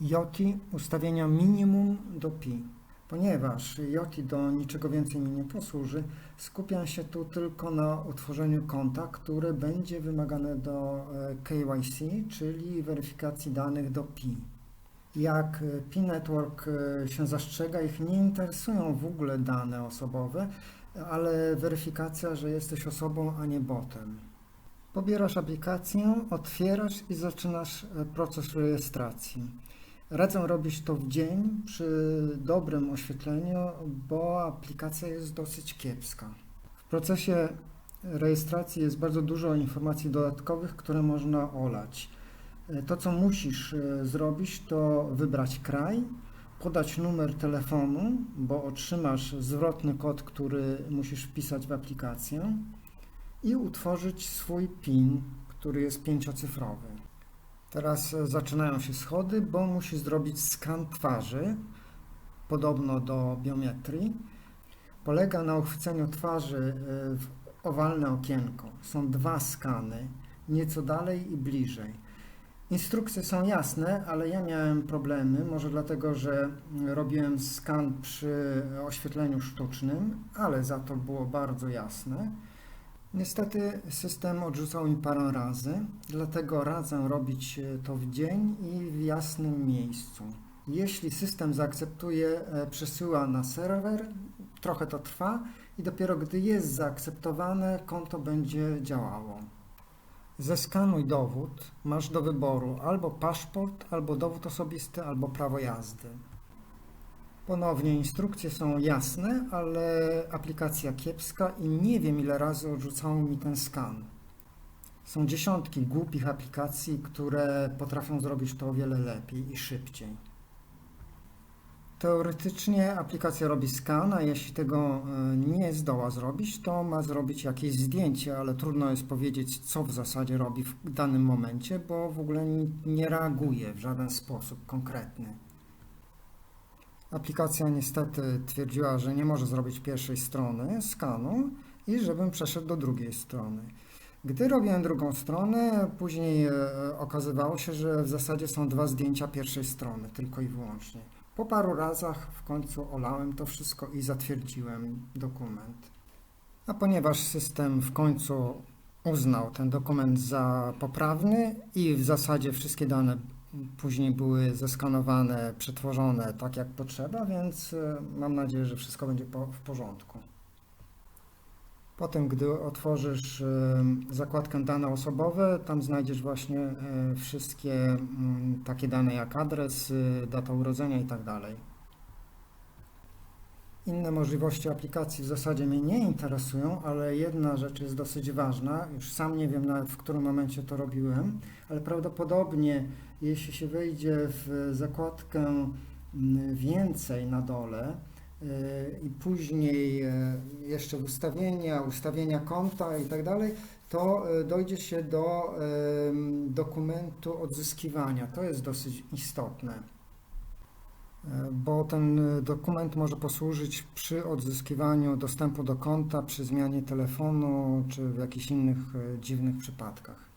Yoti ustawienia minimum do pi. Ponieważ Yoti do niczego więcej mi nie posłuży, skupiam się tu tylko na utworzeniu konta, które będzie wymagane do e, KYC, czyli weryfikacji danych do pi. Jak e, Pi Network e, się zastrzega, ich nie interesują w ogóle dane osobowe, ale weryfikacja, że jesteś osobą, a nie botem. Pobierasz aplikację, otwierasz i zaczynasz proces rejestracji. Radzę robić to w dzień przy dobrym oświetleniu, bo aplikacja jest dosyć kiepska. W procesie rejestracji jest bardzo dużo informacji dodatkowych, które można olać. To, co musisz e, zrobić, to wybrać kraj, podać numer telefonu, bo otrzymasz zwrotny kod, który musisz wpisać w aplikację i utworzyć swój PIN, który jest pięciocyfrowy. Teraz e, zaczynają się schody, bo musisz zrobić skan twarzy, podobno do biometrii. Polega na uchwyceniu twarzy e, w owalne okienko. Są dwa skany, nieco dalej i bliżej. Instrukcje są jasne, ale ja miałem problemy, może dlatego, że robiłem skan przy oświetleniu sztucznym, ale za to było bardzo jasne. Niestety system odrzucał mi parę razy, dlatego radzę robić to w dzień i w jasnym miejscu. Jeśli system zaakceptuje, e, przesyła na serwer, trochę to trwa i dopiero gdy jest zaakceptowane, konto będzie działało. Zeskanuj dowód, masz do wyboru albo paszport, albo dowód osobisty, albo prawo jazdy. Ponownie instrukcje są jasne, ale aplikacja kiepska i nie wiem ile razy odrzucało mi ten skan. Są dziesiątki głupich aplikacji, które potrafią zrobić to o wiele lepiej i szybciej. Teoretycznie aplikacja robi skan, a jeśli tego e, nie zdoła zrobić, to ma zrobić jakieś zdjęcie, ale trudno jest powiedzieć, co w zasadzie robi w danym momencie, bo w ogóle ni- nie reaguje w żaden sposób konkretny. Aplikacja niestety twierdziła, że nie może zrobić pierwszej strony skanu i żebym przeszedł do drugiej strony. Gdy robiłem drugą stronę, później e, okazywało się, że w zasadzie są dwa zdjęcia pierwszej strony, tylko i wyłącznie. Po paru razach w końcu olałem to wszystko i zatwierdziłem dokument. A ponieważ system w końcu uznał ten dokument za poprawny i w zasadzie wszystkie dane później były zeskanowane, przetworzone tak jak potrzeba, więc e, mam nadzieję, że wszystko będzie po, w porządku. Potem, gdy otworzysz e, zakładkę dane osobowe, tam znajdziesz właśnie e, wszystkie mm, takie dane jak adres, data urodzenia i tak. Inne możliwości aplikacji w zasadzie mnie nie interesują, ale jedna rzecz jest dosyć ważna. Już sam nie wiem nawet w którym momencie to robiłem, ale prawdopodobnie jeśli się wejdzie w zakładkę mm, więcej na dole yy, i później yy, jeszcze ustawienia, ustawienia konta i tak dalej, to yy, dojdzie się do dokumentu odzyskiwania. To jest dosyć istotne bo ten dokument może posłużyć przy odzyskiwaniu dostępu do konta, przy zmianie telefonu czy w jakichś innych y, dziwnych przypadkach.